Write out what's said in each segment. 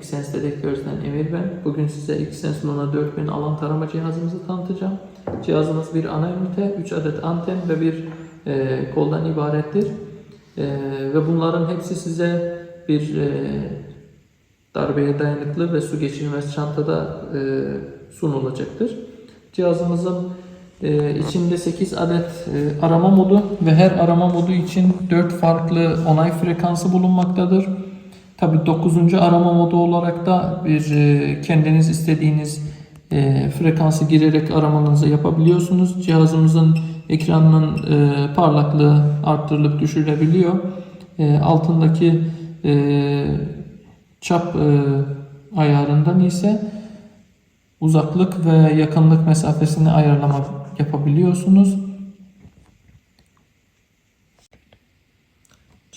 Xsense Dedektörü'den Emir ben. Bugün size Xsense Luna 4000 alan tarama cihazımızı tanıtacağım. Cihazımız bir ana ünite, 3 adet anten ve bir e, koldan ibarettir. E, ve bunların hepsi size bir e, darbeye dayanıklı ve su geçirmez çantada e, sunulacaktır. Cihazımızın e, içinde 8 adet e, arama modu ve her arama modu için 4 farklı onay frekansı bulunmaktadır. Tabi 9. arama modu olarak da bir e, kendiniz istediğiniz e, frekansı girerek aramanızı yapabiliyorsunuz. Cihazımızın ekranının e, parlaklığı arttırılıp düşürülebiliyor. E, altındaki çap ayarından ise uzaklık ve yakınlık mesafesini ayarlama yapabiliyorsunuz.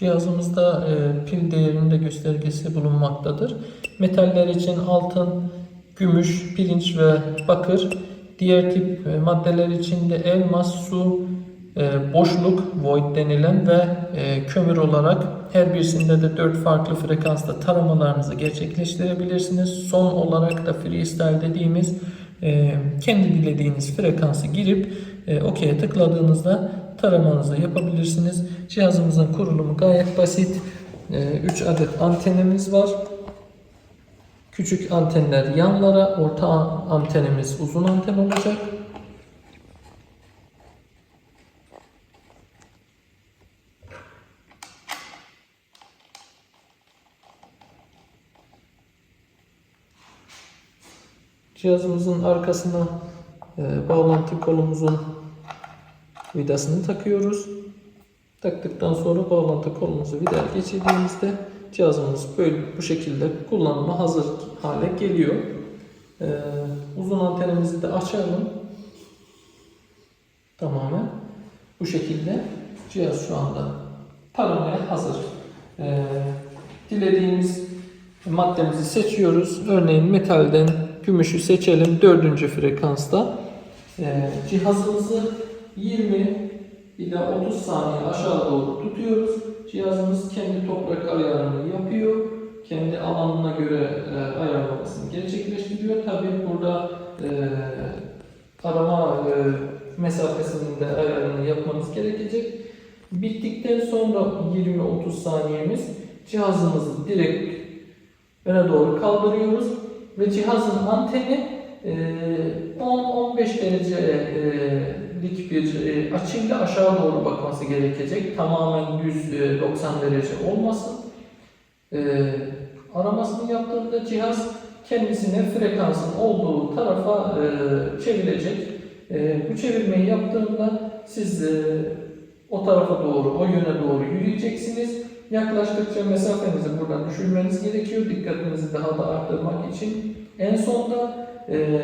Cihazımızda e, pil değerinde göstergesi bulunmaktadır. Metaller için altın, gümüş, pirinç ve bakır. Diğer tip e, maddeler için de elmas, su, e, boşluk, void denilen ve e, kömür olarak her birisinde de 4 farklı frekansta taramalarınızı gerçekleştirebilirsiniz. Son olarak da freestyle dediğimiz e, kendi dilediğiniz frekansı girip e, OK'ye tıkladığınızda taramanızı yapabilirsiniz. Cihazımızın kurulumu gayet basit. 3 adet antenimiz var. Küçük antenler yanlara, orta antenimiz uzun anten olacak. Cihazımızın arkasına e, bağlantı kolumuzun vidasını takıyoruz. Taktıktan sonra bağlantı kolumuzu vidaya geçirdiğimizde cihazımız böyle bu şekilde kullanıma hazır hale geliyor. E, uzun antenimizi de açalım. Tamamen bu şekilde cihaz şu anda taramaya hazır. E, dilediğimiz maddemizi seçiyoruz. Örneğin metalden gümüşü seçelim dördüncü frekansta. Ee, cihazımızı 20 ila 30 saniye aşağı doğru tutuyoruz. Cihazımız kendi toprak ayarını yapıyor. Kendi alanına göre e, ayarlamasını gerçekleştiriyor. Tabi burada e, arama e, mesafesinin de ayarını yapmamız gerekecek. Bittikten sonra 20-30 saniyemiz cihazımızı direkt öne doğru kaldırıyoruz ve cihazın anteni e, 10-15 derecelik bir e, açıyla aşağı doğru bakması gerekecek. Tamamen 190 derece olmasın. E, aramasını yaptığında cihaz kendisine frekansın olduğu tarafa e, çevirecek. Bu çevirmeyi yaptığında siz o tarafa doğru, o yöne doğru yürüyeceksiniz. Yaklaştıkça mesafenizi buradan düşürmeniz gerekiyor. Dikkatinizi daha da arttırmak için. En sonda e,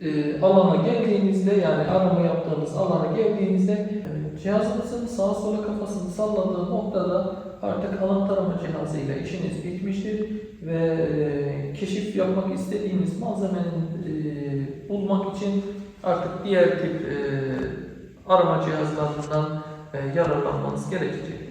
e, alana geldiğinizde yani arama yaptığınız alana geldiğinizde e, cihazınızın sağa sola kafasını salladığı noktada artık alan tarama cihazıyla işiniz bitmiştir ve e, keşif yapmak istediğiniz malzemenin e, bulmak için artık diğer tip e, arama cihazlarından e, yararlanmanız gerekecek.